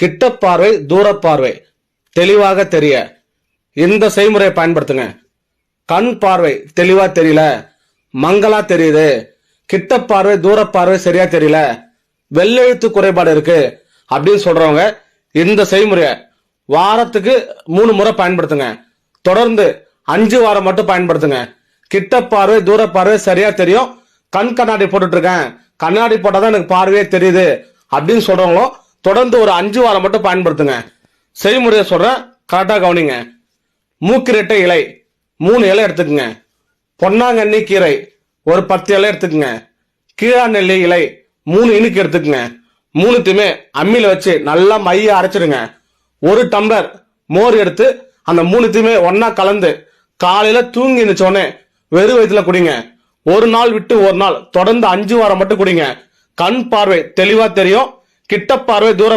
கிட்ட பார்வை தூர பார்வை தெளிவாக தெரிய. இந்த செய்முறையை பயன்படுத்துங்க. கண் பார்வை தெளிவா தெரியல. மங்களா தெரியுது. கிட்ட பார்வை தூர பார்வை சரியா தெரியல. வெள்ளெழுத்து குறைபாடு இருக்கு அப்படின்னு சொல்றவங்க இந்த செய்முறையை வாரத்துக்கு மூணு முறை பயன்படுத்துங்க. தொடர்ந்து அஞ்சு வாரம் மட்டும் பயன்படுத்துங்க. கிட்ட பார்வை தூர பார்வை சரியா தெரியும். கண் கண்ணாடி போட்டுட்டு இருக்கேன். கண்ணாடி போட்டாதான் எனக்கு பார்வையே தெரியுது அப்படின்னு சொல்றவங்களும் தொடர்ந்து ஒரு அஞ்சு வாரம் மட்டும் பயன்படுத்துங்க. செய்முறையை சொல்கிறேன் கரெக்டாக கவனிங்க. மூக்கிரட்டை இலை. மூணு இலை எடுத்துக்கோங்க. பொன்னாங்கண்ணி கீரை. ஒரு பத்து இலை எடுத்துக்கங்க. கீழாநெல்லி இலை. மூணு இனுக்கு எடுத்துக்கோங்க. மூணுத்தையுமே அம்மியில் வச்சு நல்லா மைய அரைச்சிடுங்க. ஒரு டம்ளர் மோர் எடுத்து அந்த மூணுத்தையுமே ஒன்றா கலந்து காலையில் தூங்கி எழுந்திரிச்ச வெறும் வயிற்றுல குடிங்க. ஒரு நாள் விட்டு ஒரு நாள் தொடர்ந்து அஞ்சு வாரம் மட்டும் குடிங்க. கண் பார்வை தெளிவாக தெரியும். கிட்ட பார்வை தூர பார்வை